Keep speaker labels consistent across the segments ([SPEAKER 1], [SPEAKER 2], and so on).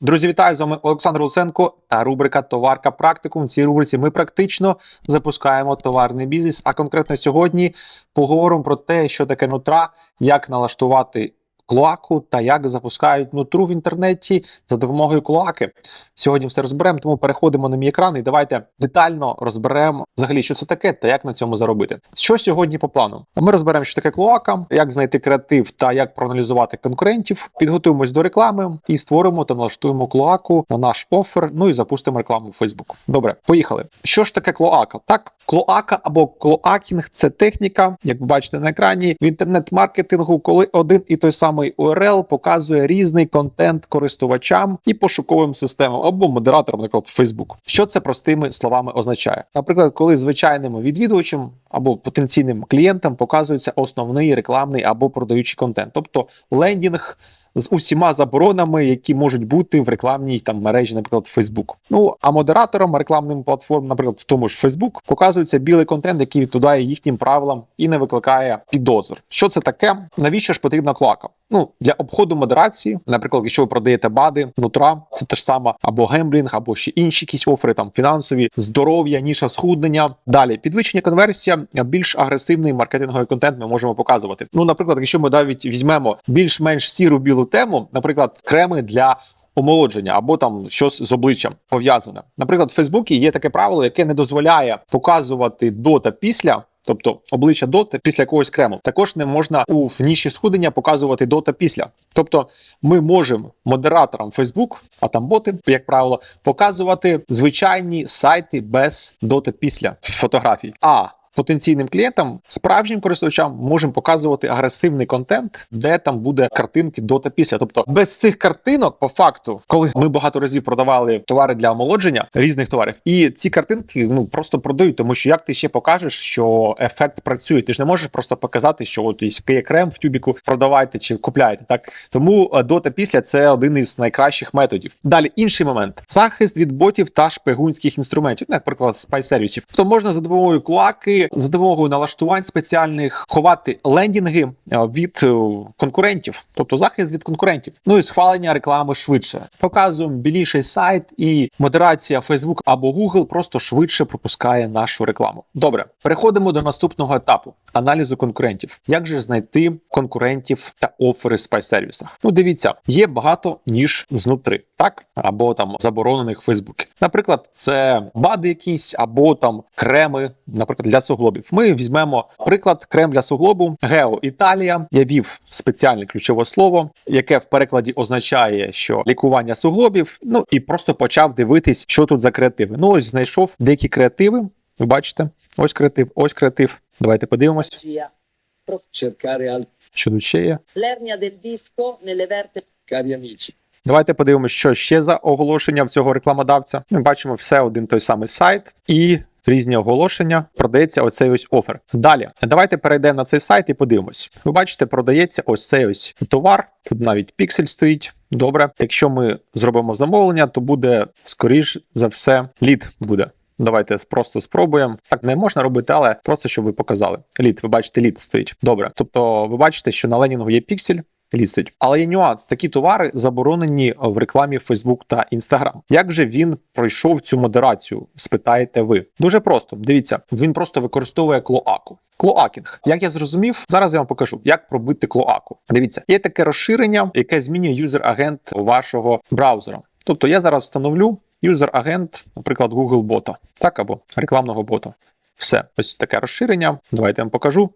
[SPEAKER 1] Друзі, вітаю з вами Олександр Луценко та рубрика Товарка Практикум. В цій рубриці ми практично запускаємо товарний бізнес. А конкретно сьогодні поговоримо про те, що таке нутра, як налаштувати клоаку та як запускають нутру в інтернеті за допомогою клоаки. Сьогодні все розберемо, тому переходимо на мій екран і давайте детально розберемо взагалі, що це таке та як на цьому заробити. Що сьогодні по плану? Ми розберемо, що таке клоака, як знайти креатив та як проаналізувати конкурентів. Підготуємось до реклами і створимо та налаштуємо клоаку на наш офер. Ну і запустимо рекламу в Facebook. Добре, поїхали. Що ж таке клоака? Так, клоака або клоакінг це техніка, як ви бачите на екрані, в інтернет-маркетингу, коли один і той самий URL показує різний контент користувачам і пошуковим системам або модераторам, наприклад, Facebook. Що це простими словами означає? Наприклад, коли звичайним відвідувачам або потенційним клієнтам показується основний рекламний або продаючий контент, тобто лендінг. З усіма заборонами, які можуть бути в рекламній там мережі, наприклад, Facebook. Ну а модераторам рекламним платформ, наприклад, в тому ж Facebook, показується білий контент, який відповідає їхнім правилам і не викликає підозр. Що це таке? Навіщо ж потрібна клака? Ну для обходу модерації, наприклад, якщо ви продаєте бади, нутра, це те ж саме або гемблінг, або ще інші якісь офери, там фінансові, здоров'я, ніша схуднення. Далі підвищення конверсія, більш агресивний маркетинговий контент ми можемо показувати. Ну, наприклад, якщо ми навіть візьмемо більш-менш сіру білу тему, наприклад, креми для. Омолодження або там щось з обличчям пов'язане. Наприклад, в Фейсбуці є таке правило, яке не дозволяє показувати до та після. Тобто обличчя до та після якогось крему також не можна у ніші схудення показувати до та після. Тобто, ми можемо модераторам Facebook, а там боти, як правило, показувати звичайні сайти без до та після фотографій. А потенційним клієнтам, справжнім користувачам, можемо показувати агресивний контент, де там буде картинки до та після. Тобто без цих картинок, по факту, коли ми багато разів продавали товари для омолодження різних товарів, і ці картинки ну просто продають, тому що як ти ще покажеш, що ефект працює, ти ж не можеш просто показати, що от є крем в тюбіку, продавайте чи купляйте. Так тому е, до та після це один із найкращих методів. Далі інший момент: захист від ботів та шпигунських інструментів, наприклад, спай-сервісів. Тобто можна за допомогою клаки за допомогою налаштувань спеціальних ховати лендінги е, від е, конкурентів, тобто захист від конкурентів. Ну і схвалення реклами швидше. Показуємо біліший сайт, і модерація Facebook або Google просто швидше пропускає нашу рекламу. Добре, переходимо до наступного етапу аналізу конкурентів. Як же знайти конкурентів та офери в спай-сервісах? Ну, дивіться, є багато ніж знутри, так або там заборонених в Фейсбуці. Наприклад, це бади якісь або там креми, наприклад, для суглобів. Ми візьмемо приклад крем для суглобу Гео Італія. Я вів спеціальне ключове слово, яке в перекладі означає, що лікування суглобів. Ну і просто почав дивитись, що тут за креативи. Ну ось знайшов деякі креативи. Ви бачите, ось креатив, ось креатив. Давайте подивимось, що тут ще є. Давайте подивимося, що ще за оголошення в цього рекламодавця. Ми бачимо все один той самий сайт і різні оголошення. Продається оцей ось офер. Далі давайте перейдемо на цей сайт і подивимось. Ви бачите, продається ось цей ось товар. Тут навіть піксель стоїть. Добре. Якщо ми зробимо замовлення, то буде скоріш за все лід буде. Давайте просто спробуємо. Так не можна робити, але просто щоб ви показали. Лід, ви бачите, лід стоїть. Добре. Тобто, ви бачите, що на ленінгу є піксель. Лістить. Але є нюанс, такі товари заборонені в рекламі Facebook та Instagram. Як же він пройшов цю модерацію? Спитаєте ви. Дуже просто. Дивіться, він просто використовує клоаку. Клоакінг. Як я зрозумів, зараз я вам покажу, як пробити клоаку. Дивіться, є таке розширення, яке змінює юзер-агент вашого браузера. Тобто я зараз встановлю юзер-агент, наприклад, Google бота, так або рекламного бота. Все, ось таке розширення. Давайте я вам покажу.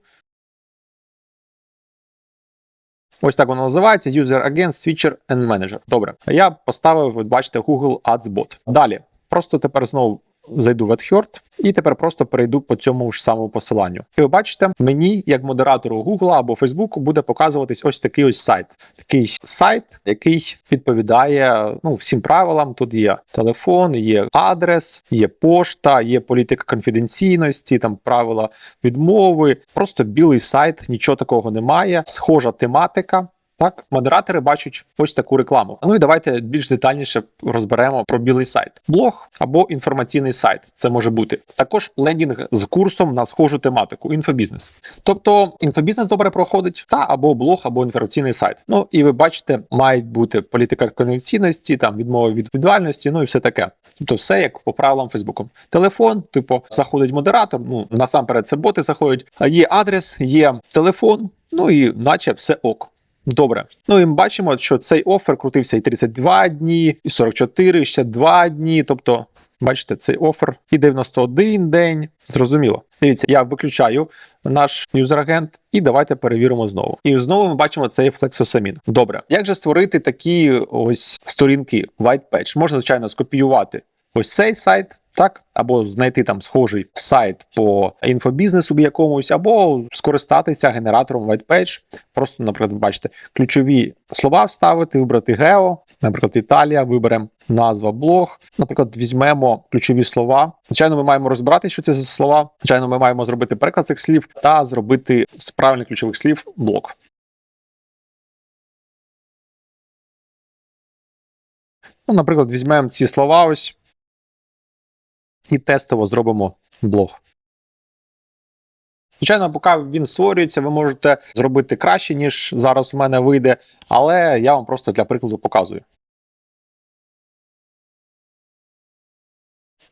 [SPEAKER 1] Ось так воно називається User Agent Switcher and Manager. Добре. Я поставив, ви бачите, Google Ads Bot. Далі. Просто тепер знову зайду в AdHerd і тепер просто перейду по цьому ж самому посиланню. І ви бачите, мені, як модератору Google або Facebook, буде показуватись ось такий ось сайт. Такий сайт, який відповідає ну, всім правилам. Тут є телефон, є адрес, є пошта, є політика конфіденційності, там правила відмови. Просто білий сайт, нічого такого немає. Схожа тематика. Так, модератори бачать ось таку рекламу. Ну і давайте більш детальніше розберемо про білий сайт. Блог або інформаційний сайт. Це може бути також лендінг з курсом на схожу тематику інфобізнес. Тобто інфобізнес добре проходить, та або блог, або інформаційний сайт. Ну і ви бачите, мають бути політика конвенційності, там відмова від відповідальності, ну і все таке. Тобто, все як по правилам Фейсбуку. Телефон, типу, заходить модератор. Ну насамперед, це боти заходять. А є адрес, є телефон, ну і наче все ок. Добре. Ну і ми бачимо, що цей офер крутився і 32 дні, і 44, і ще 2 дні. Тобто, бачите, цей офер і 91 день. Зрозуміло. Дивіться, я виключаю наш юзер-агент, і давайте перевіримо знову. І знову ми бачимо цей флексосамін. Добре, як же створити такі ось сторінки white page? Можна, звичайно, скопіювати ось цей сайт. Так, або знайти там схожий сайт по інфобізнесу якомусь, або скористатися генератором white page. Просто, наприклад, бачите, ключові слова вставити, вибрати гео, наприклад, Італія, виберемо назва блог. Наприклад, візьмемо ключові слова. Звичайно, ми маємо розбирати, що це за слова. Звичайно, ми маємо зробити переклад цих слів та зробити з правильних ключових слів блок. Ну, наприклад, візьмемо ці слова ось і тестово зробимо блог. Звичайно, поки він створюється, ви можете зробити краще, ніж зараз у мене вийде, але я вам просто для прикладу показую.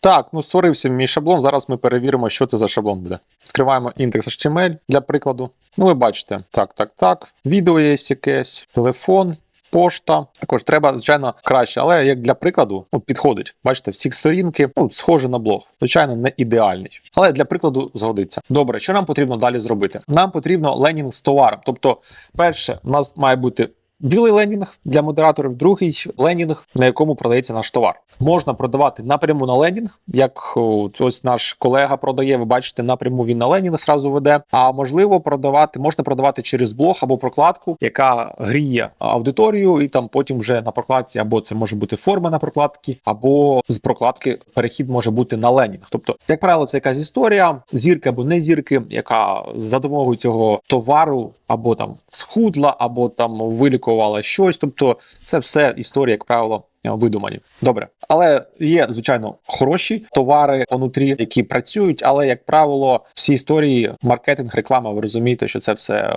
[SPEAKER 1] Так, ну створився мій шаблон. Зараз ми перевіримо, що це за шаблон буде. Відкриваємо індекс HTML для прикладу. Ну, ви бачите, так, так, так. Відео є якесь, телефон, пошта. Також треба, звичайно, краще, але як для прикладу, ну, підходить. Бачите, всі сторінки, ну, схоже на блог. Звичайно, не ідеальний. Але для прикладу згодиться. Добре, що нам потрібно далі зробити? Нам потрібно ленінг з товаром. Тобто, перше, у нас має бути. Білий ленінг для модераторів, другий ленінг, на якому продається наш товар. Можна продавати напряму на ленінг, як ось наш колега продає. Ви бачите, напряму він на ленінг зразу веде. А можливо, продавати можна продавати через блог або прокладку, яка гріє аудиторію, і там потім вже на прокладці, або це може бути форма на прокладці, або з прокладки перехід може бути на ленінг. Тобто, як правило, це якась історія, зірки або не зірки, яка за допомогою цього товару або там схудла, або там вилікувала щось. Тобто, це все історія, як правило. Видумані, добре, але є звичайно хороші товари онутрі, які працюють. Але як правило, всі історії, маркетинг, реклама, ви розумієте, що це все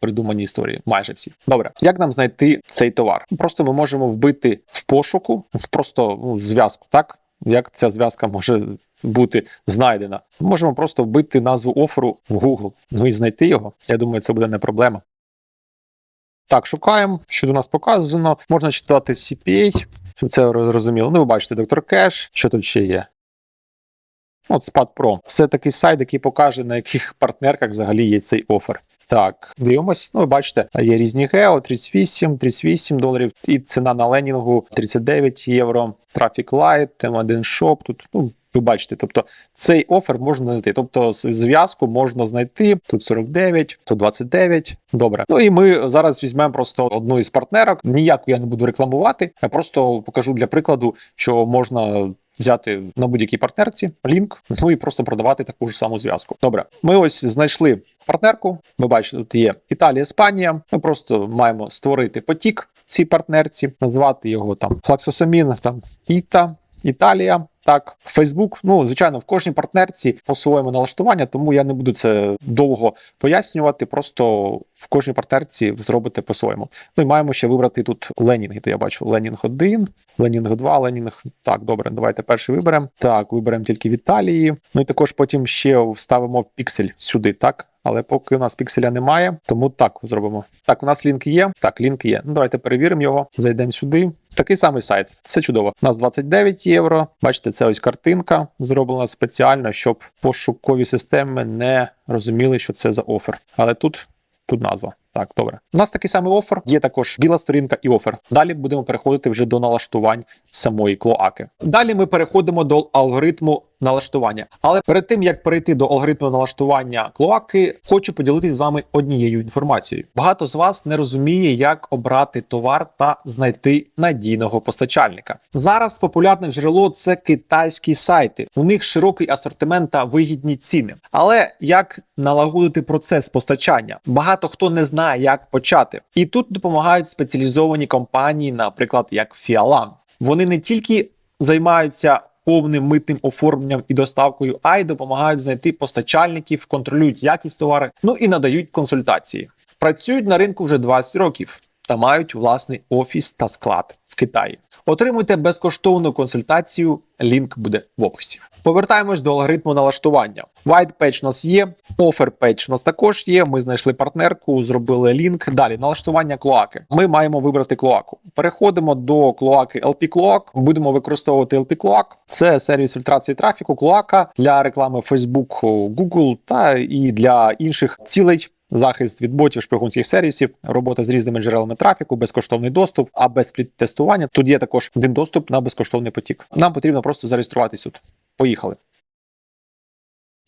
[SPEAKER 1] придумані історії, майже всі. Добре, як нам знайти цей товар? Просто ми можемо вбити в пошуку, просто ну, зв'язку, так як ця зв'язка може бути знайдена. Можемо просто вбити назву оферу в Google, ну і знайти його. Я думаю, це буде не проблема. Так, шукаємо, що до нас показано. Можна читати CPA, щоб це зрозуміло. Ну, ви бачите, доктор Кеш, що тут ще є. От Spad Pro. Це такий сайт, який покаже, на яких партнерках взагалі є цей офер. Так, дивимось. Ну, ви бачите, є різні гео, 38, 38 доларів, і ціна на ленінгу 39 євро. Traffic Light, M1 Shop. Тут, ну, ви бачите, тобто цей офер можна знайти. Тобто зв'язку можна знайти. Тут 49, тут 29. Добре. Ну і ми зараз візьмемо просто одну із партнерок. Ніяку я не буду рекламувати. Я просто покажу для прикладу, що можна. Взяти на будь-якій партнерці лінк, ну і просто продавати таку ж саму зв'язку. Добре, ми ось знайшли партнерку. Ми бачите, тут є Італія, Іспанія. Ми просто маємо створити потік цій партнерці, назвати його там Флаксосамін, там Іта, Італія. Так, Facebook, ну звичайно, в кожній партнерці по-своєму налаштування, тому я не буду це довго пояснювати. Просто в кожній партнерці зробите по-своєму. Ну і маємо ще вибрати тут ленінги. То я бачу Ленінг 1, Ленінг 2, Ленінг. Так, добре, давайте перший виберемо. Так, виберемо тільки в Італії. Ну і також потім ще вставимо піксель сюди, так. Але поки у нас пікселя немає, тому так зробимо. Так, у нас лінк є. Так, лінк є. Ну давайте перевіримо його. Зайдемо сюди. Такий самий сайт, все чудово. У нас 29 євро. Бачите, це ось картинка зроблена спеціально, щоб пошукові системи не розуміли, що це за офер. Але тут, тут назва. Так, добре. У нас такий самий офер. Є також біла сторінка і офер. Далі будемо переходити вже до налаштувань самої клоаки. Далі ми переходимо до алгоритму налаштування. Але перед тим як перейти до алгоритму налаштування клоаки, хочу поділитися з вами однією інформацією. Багато з вас не розуміє, як обрати товар та знайти надійного постачальника. Зараз популярне джерело це китайські сайти. У них широкий асортимент та вигідні ціни. Але як налагодити процес постачання? Багато хто не знає. Знає, як почати. І тут допомагають спеціалізовані компанії, наприклад, як Fialan. Вони не тільки займаються повним митним оформленням і доставкою, а й допомагають знайти постачальників, контролюють якість товару, ну і надають консультації. Працюють на ринку вже 20 років та мають власний офіс та склад в Китаї. Отримуйте безкоштовну консультацію. Лінк буде в описі. Повертаємось до алгоритму налаштування. White Page у нас є, Offer Page у нас також є. Ми знайшли партнерку, зробили лінк. Далі налаштування клоаки. Ми маємо вибрати клоаку. Переходимо до клоаки LP Cloak. Будемо використовувати LP Cloak. Це сервіс фільтрації трафіку, клоака для реклами Facebook, Google та і для інших цілей. Захист від ботів шпигунських сервісів, робота з різними джерелами трафіку, безкоштовний доступ, а без тестування. Тут є також один доступ на безкоштовний потік. Нам потрібно просто зареєструватися тут. Поїхали.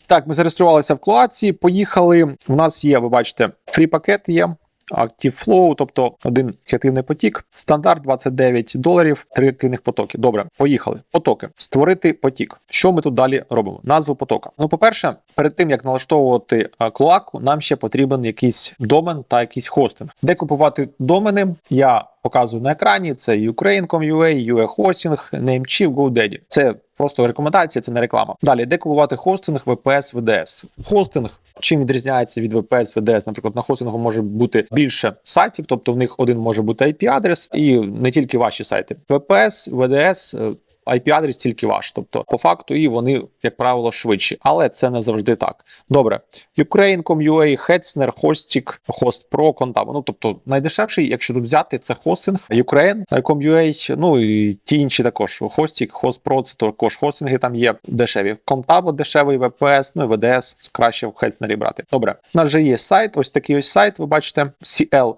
[SPEAKER 1] Так, ми зареєструвалися в клоаці. Поїхали. У нас є, ви бачите, фрі пакет є. Active Flow, тобто один активний потік, стандарт 29 доларів, три активних потоки. Добре, поїхали. Потоки. Створити потік. Що ми тут далі робимо? Назву потока. Ну, по-перше, перед тим як налаштовувати клоаку, нам ще потрібен якийсь домен та якийсь хостинг. Де купувати домени? Я показую на екрані. Це Ukraine.com.ua, UA Hosting, Namecheap, GoDaddy. Це просто рекомендація, це не реклама. Далі, де купувати хостинг, VPS, VDS. Хостинг чим відрізняється від VPS, VDS? Наприклад, на хостингу може бути більше сайтів, тобто в них один може бути IP-адрес, і не тільки ваші сайти. VPS, VDS, IP-адрес тільки ваш, тобто по факту, і вони, як правило, швидші, але це не завжди так. Добре, Ukraine.com.ua, Hetzner, Hostik, HostPro, Contabo. Ну тобто найдешевший, якщо тут взяти, це хостинг, Ukraine.com.ua, ну і ті інші також. Hostik, HostPro, це також хостинги там є дешеві. Contabo дешевий, VPS, ну і VDS краще в Hetzner брати. Добре, у нас же є сайт, ось такий ось сайт, ви бачите, CL.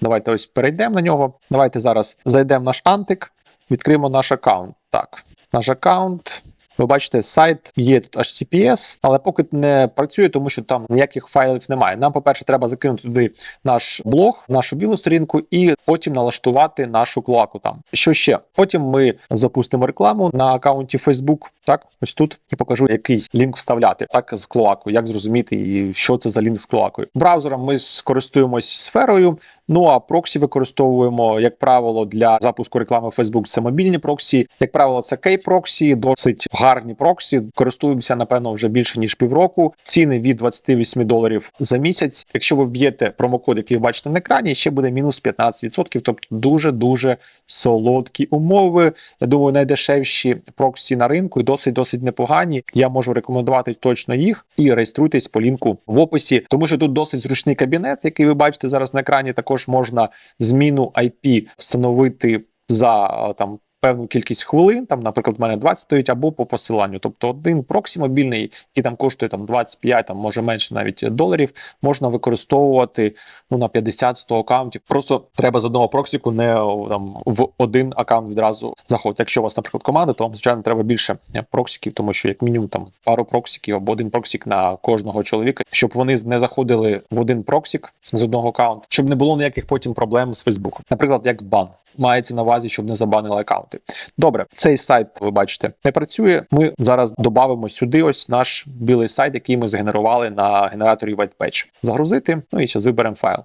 [SPEAKER 1] Давайте ось перейдемо на нього. Давайте зараз зайдемо в наш антик. Відкриємо наш аккаунт. Так, наш аккаунт. Ви бачите, сайт є тут HTTPS, але поки не працює, тому що там ніяких файлів немає. Нам, по-перше, треба закинути туди наш блог, нашу білу сторінку, і потім налаштувати нашу клаку там. Що ще? Потім ми запустимо рекламу на аккаунті Facebook. Так, ось тут і покажу, який лінк вставляти, так з клоакою, як зрозуміти, і що це за лінк з клоакою. Браузером ми скористуємось сферою. Ну а проксі використовуємо, як правило, для запуску реклами Facebook. Це мобільні проксі. Як правило, це кей-проксі, досить гарні проксі. Користуємося, напевно, вже більше ніж півроку. Ціни від 28 доларів за місяць. Якщо ви вб'єте промокод, який ви бачите на екрані, ще буде мінус 15%. Тобто дуже дуже солодкі умови. Я думаю, найдешевші проксі на ринку і досить досить непогані. Я можу рекомендувати точно їх і реєструйтесь по лінку в описі, тому що тут досить зручний кабінет, який ви бачите зараз на екрані. Також можна зміну IP встановити за там. Певну кількість хвилин, там, наприклад, в мене 20 стоїть або по посиланню. Тобто один проксі мобільний, який там коштує там 25, там може менше навіть доларів, можна використовувати ну на 50-100 аккаунтів. Просто треба з одного проксіку не там в один аккаунт відразу заходити. Якщо у вас, наприклад, команда, то вам звичайно треба більше проксіків, тому що як мінімум там пару проксіків або один проксік на кожного чоловіка, щоб вони не заходили в один проксік з одного аккаунту, щоб не було ніяких потім проблем з Facebook. Наприклад, як бан. Мається на увазі, щоб не забанили аккаунти. Добре, цей сайт, ви бачите, не працює. Ми зараз додамо сюди ось наш білий сайт, який ми згенерували на генераторі WhitePatch. Загрузити, ну і зараз виберемо файл.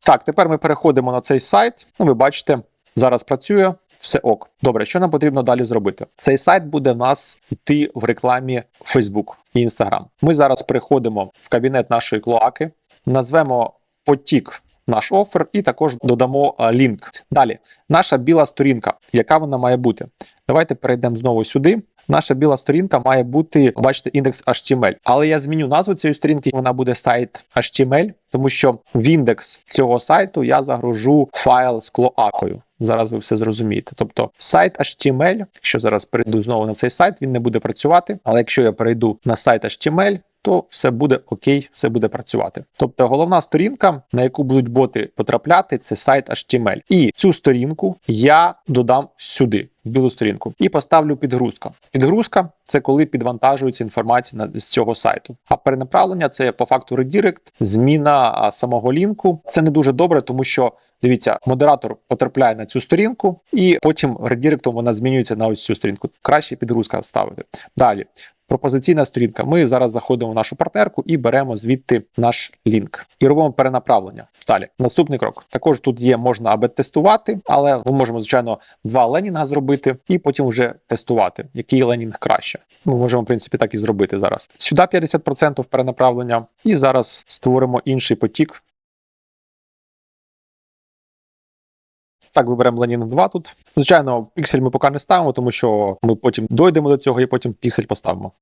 [SPEAKER 1] Так, тепер ми переходимо на цей сайт. Ну, ви бачите, зараз працює. Все ок. Добре, що нам потрібно далі зробити? Цей сайт буде в нас йти в рекламі Facebook і Instagram. Ми зараз переходимо в кабінет нашої клоаки, назвемо потік наш офер, і також додамо лінк. Далі, наша біла сторінка, яка вона має бути? Давайте перейдемо знову сюди. Наша біла сторінка має бути, бачите, індекс HTML. Але я зміню назву цієї сторінки, вона буде сайт HTML, тому що в індекс цього сайту я загружу файл з клоакою. Зараз ви все зрозумієте. Тобто сайт HTML, якщо зараз перейду знову на цей сайт, він не буде працювати. Але якщо я перейду на сайт HTML, то все буде окей, все буде працювати. Тобто головна сторінка, на яку будуть боти потрапляти, це сайт HTML. І цю сторінку я додам сюди, білу сторінку, і поставлю підгрузка. Підгрузка це коли підвантажується інформація з цього сайту. А перенаправлення це по факту редірект, зміна самого лінку. Це не дуже добре, тому що. Дивіться, модератор потрапляє на цю сторінку, і потім редіректом вона змінюється на ось цю сторінку. Краще підгрузка ставити. Далі пропозиційна сторінка. Ми зараз заходимо в нашу партнерку і беремо звідти наш лінк і робимо перенаправлення. Далі, наступний крок. Також тут є можна аби тестувати, але ми можемо, звичайно, два ленінга зробити і потім вже тестувати, який ленінг краще. Ми можемо, в принципі, так і зробити зараз. Сюди 50% перенаправлення, і зараз створимо інший потік. Так, виберемо Ленінг 2 тут. Звичайно, піксель ми поки не ставимо, тому що ми потім дойдемо до цього і потім піксель поставимо.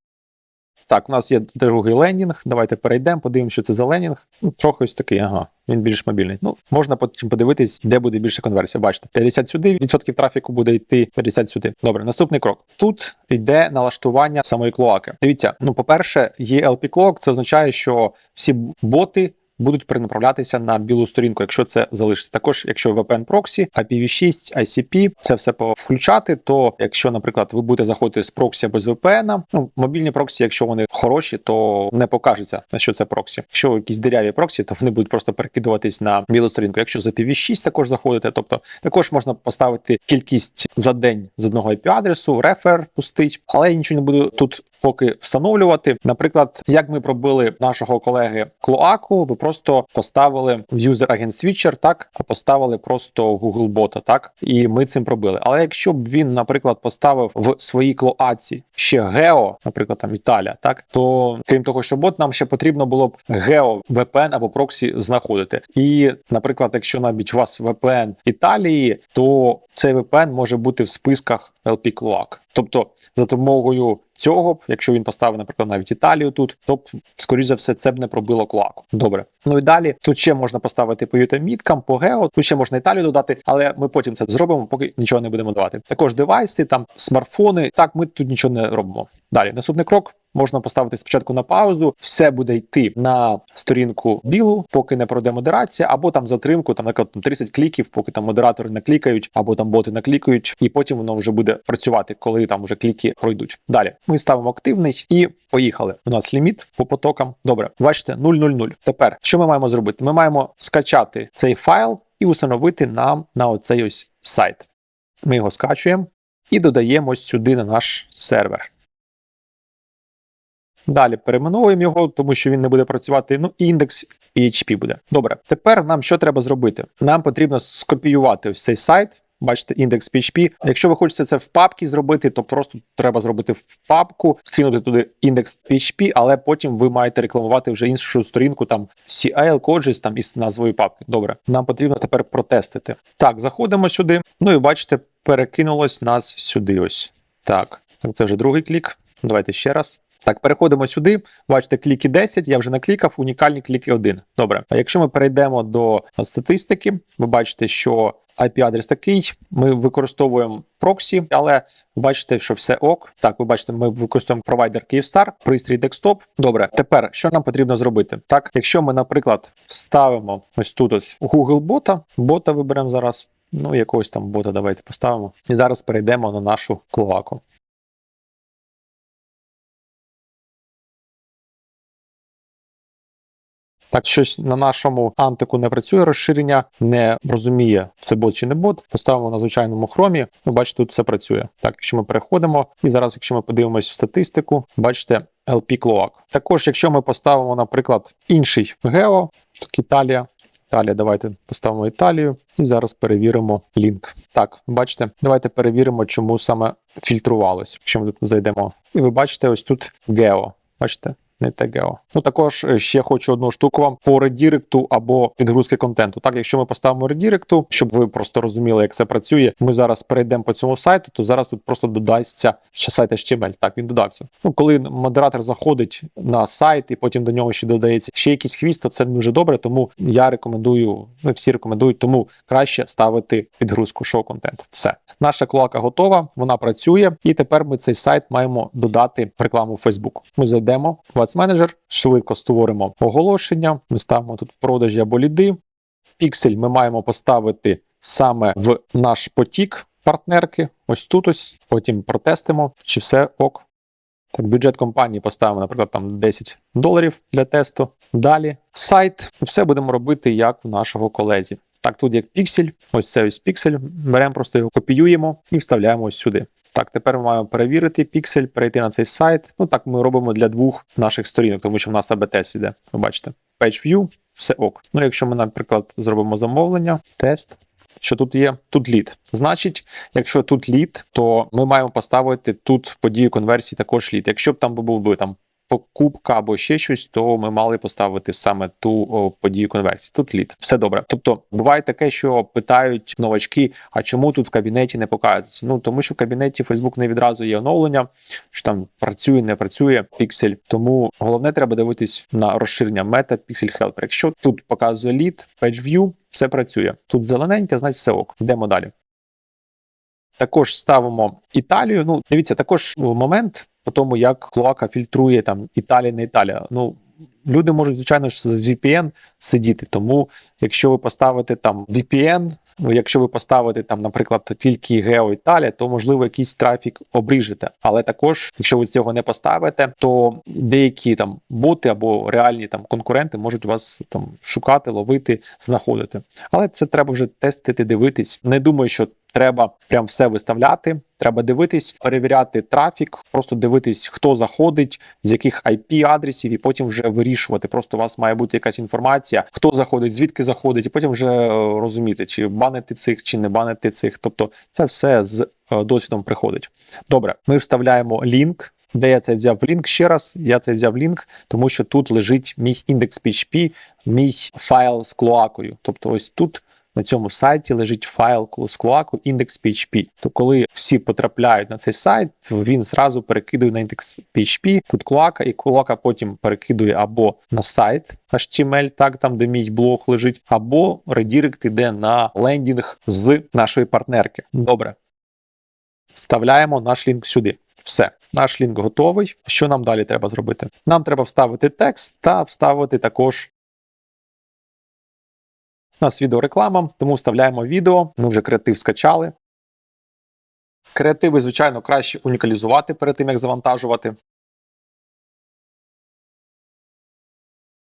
[SPEAKER 1] Так, у нас є другий ленінг. Давайте перейдемо, подивимося, що це за ленінг. Ну, трохи ось такий, ага, він більш мобільний. Ну, можна потім подивитись, де буде більше конверсія. Бачите, 50 сюди, відсотків трафіку буде йти 50 сюди. Добре, наступний крок. Тут йде налаштування самої клоаки. Дивіться, ну, по-перше, є LP Cloak, це означає, що всі боти будуть перенаправлятися на білу сторінку, якщо це залишиться. Також, якщо VPN проксі, IPv6, ICP, це все включати, то якщо, наприклад, ви будете заходити з проксі без VPN, ну мобільні проксі, якщо вони хороші, то не покажеться, що це проксі. Якщо якісь диряві проксі, то вони будуть просто перекидуватись на білу сторінку. Якщо з IPv6 також заходите, тобто також можна поставити кількість за день з одного IP-адресу, рефер пустить, але я нічого не буду тут поки встановлювати. Наприклад, як ми пробили нашого колеги Клоаку, ви просто поставили в user agent switcher, так, а поставили просто Google бота, так, і ми цим пробили. Але якщо б він, наприклад, поставив в своїй клоаці ще Гео, наприклад, там Італія, так, то крім того, що бот, нам ще потрібно було б Гео VPN або проксі знаходити. І, наприклад, якщо навіть у вас VPN Італії, то цей VPN може бути в списках LP Cloak. Тобто, за допомогою цього, б, якщо він поставив, наприклад, навіть Італію тут, то б, скоріш за все, це б не пробило клаку. Добре. Ну і далі тут ще можна поставити по UTM-міткам, по гео, тут ще можна Італію додати, але ми потім це зробимо, поки нічого не будемо давати. Також девайси, там смартфони. Так, ми тут нічого не робимо. Далі, наступний крок. Можна поставити спочатку на паузу, все буде йти на сторінку білу, поки не пройде модерація, або там затримку, там, наприклад, 30 кліків, поки там модератори наклікають, або там боти наклікають, і потім воно вже буде працювати, коли там вже кліки пройдуть. Далі ми ставимо активний і поїхали. У нас ліміт по потокам. Добре, бачите, 000. Тепер що ми маємо зробити? Ми маємо скачати цей файл і установити нам на оцей ось сайт. Ми його скачуємо і додаємо сюди на наш сервер. Далі перейменовуємо його, тому що він не буде працювати. Ну, індекс PHP буде. Добре, тепер нам що треба зробити? Нам потрібно скопіювати ось цей сайт. Бачите, індекс PHP. Якщо ви хочете це в папці зробити, то просто треба зробити в папку, кинути туди індекс PHP, але потім ви маєте рекламувати вже іншу сторінку, там CL Codes, там із назвою папки. Добре, нам потрібно тепер протестити. Так, заходимо сюди. Ну і бачите, перекинулось нас сюди. Ось так. Так, це вже другий клік. Давайте ще раз. Так, переходимо сюди. Бачите, кліки 10, я вже наклікав, унікальні кліки 1. Добре. А якщо ми перейдемо до статистики, ви бачите, що IP-адрес такий, ми використовуємо проксі, але бачите, що все ок. Так, ви бачите, ми використовуємо провайдер Kyivstar, пристрій декстоп. Добре, тепер що нам потрібно зробити? Так, якщо ми, наприклад, вставимо ось тут ось Google бота, бота виберемо зараз. Ну, якогось там бота давайте поставимо. І зараз перейдемо на нашу клоаку. Так, щось на нашому антику не працює розширення, не розуміє, це бот чи не бот. Поставимо на звичайному хромі. Ви бачите, тут все працює. Так, якщо ми переходимо, і зараз, якщо ми подивимось в статистику, бачите LP Cloak. Також, якщо ми поставимо, наприклад, інший гео, так Італія. Італія, давайте поставимо Італію і зараз перевіримо лінк. Так, бачите, давайте перевіримо, чому саме фільтрувалось. Якщо ми тут зайдемо, і ви бачите, ось тут гео. Бачите? Не те. Ну також е, ще хочу одну штуку вам по редіректу або підгрузки контенту. Так, якщо ми поставимо редіректу, щоб ви просто розуміли, як це працює. Ми зараз перейдемо по цьому сайту, то зараз тут просто додасться ще сайт HTML. Так, він додався. Ну, коли модератор заходить на сайт і потім до нього ще додається ще якийсь хвіст, то це дуже добре. Тому я рекомендую, ну всі рекомендують, тому краще ставити підгрузку шоу контент. Все. Наша клоака готова, вона працює, і тепер ми цей сайт маємо додати рекламу в Facebook. Ми зайдемо в Ads Manager, швидко створимо оголошення. Ми ставимо тут продажі або ліди. Піксель ми маємо поставити саме в наш потік партнерки. Ось тут ось. Потім протестимо, чи все ок. Так, бюджет компанії поставимо, наприклад, там 10 доларів для тесту. Далі сайт. Все будемо робити як в нашого колезі. Так, тут як піксель, ось це ось піксель. Беремо, просто його копіюємо і вставляємо ось сюди. Так, тепер ми маємо перевірити піксель, перейти на цей сайт. Ну так ми робимо для двох наших сторінок, тому що в нас АБ-тест іде. Ви бачите, Page View, все ок. Ну, якщо ми, наприклад, зробимо замовлення, тест. Що тут є? Тут лід. Значить, якщо тут лід, то ми маємо поставити тут подію конверсії також лід. Якщо б там був би там покупка або ще щось, то ми мали поставити саме ту подію конверсії. Тут лід. Все добре. Тобто буває таке, що питають новачки, а чому тут в кабінеті не показується? Ну тому що в кабінеті Facebook не відразу є оновлення, що там працює, не працює піксель. Тому головне треба дивитись на розширення мета Pixel Helper. Якщо тут показує лід, Page View, все працює. Тут зелененьке, значить все ок. Йдемо далі. Також ставимо Італію. Ну, дивіться, також момент по тому, як Клоака фільтрує там Італія, не Італія. Ну, люди можуть, звичайно ж, з VPN сидіти. Тому, якщо ви поставите там VPN, ну, якщо ви поставите там, наприклад, тільки Гео Італія, то можливо якийсь трафік обріжете. Але також, якщо ви цього не поставите, то деякі там боти або реальні там конкуренти можуть вас там шукати, ловити, знаходити. Але це треба вже тестити, дивитись. Не думаю, що треба прям все виставляти. Треба дивитись, перевіряти трафік, просто дивитись, хто заходить, з яких IP-адресів, і потім вже вирішувати. Просто у вас має бути якась інформація, хто заходить, звідки заходить, і потім вже е, розуміти, чи банити цих, чи не банити цих. Тобто, це все з е, досвідом приходить. Добре, ми вставляємо лінк. Де я це взяв лінк ще раз? Я це взяв лінк, тому що тут лежить мій індекс PHP, мій файл з клоакою. Тобто, ось тут на цьому сайті лежить файл клоаку index.php. То коли всі потрапляють на цей сайт, він зразу перекидує на індекс PHP, тут клоака, і клоака потім перекидує або на сайт HTML, так там, де мій блог лежить, або редірект іде на лендінг з нашої партнерки. Добре. Вставляємо наш лінк сюди. Все, наш лінк готовий. Що нам далі треба зробити? Нам треба вставити текст та вставити також у нас відеореклама, тому вставляємо відео. Ми вже креатив скачали. Креативи, звичайно, краще унікалізувати перед тим, як завантажувати.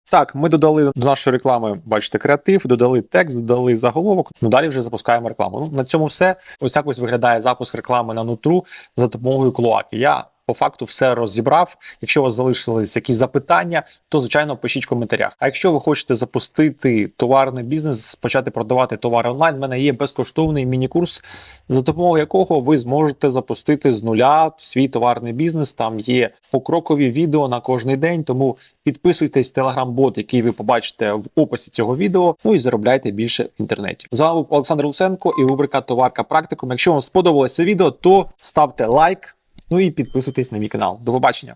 [SPEAKER 1] Так, ми додали до нашої реклами, бачите, креатив, додали текст, додали заголовок. Ну далі вже запускаємо рекламу. Ну, на цьому все. Ось так ось виглядає запуск реклами на нутру за допомогою клоаки. Я по факту все розібрав. Якщо у вас залишились якісь запитання, то звичайно пишіть в коментарях. А якщо ви хочете запустити товарний бізнес, почати продавати товари онлайн, в мене є безкоштовний міні-курс, за допомогою якого ви зможете запустити з нуля свій товарний бізнес. Там є покрокові відео на кожний день. Тому підписуйтесь телеграм-бот, який ви побачите в описі цього відео. Ну і заробляйте більше в інтернеті. З вами був Олександр Луценко і рубрика Товарка Практикум. Якщо вам сподобалося відео, то ставте лайк. Ну і підписуйтесь на мій канал. До побачення.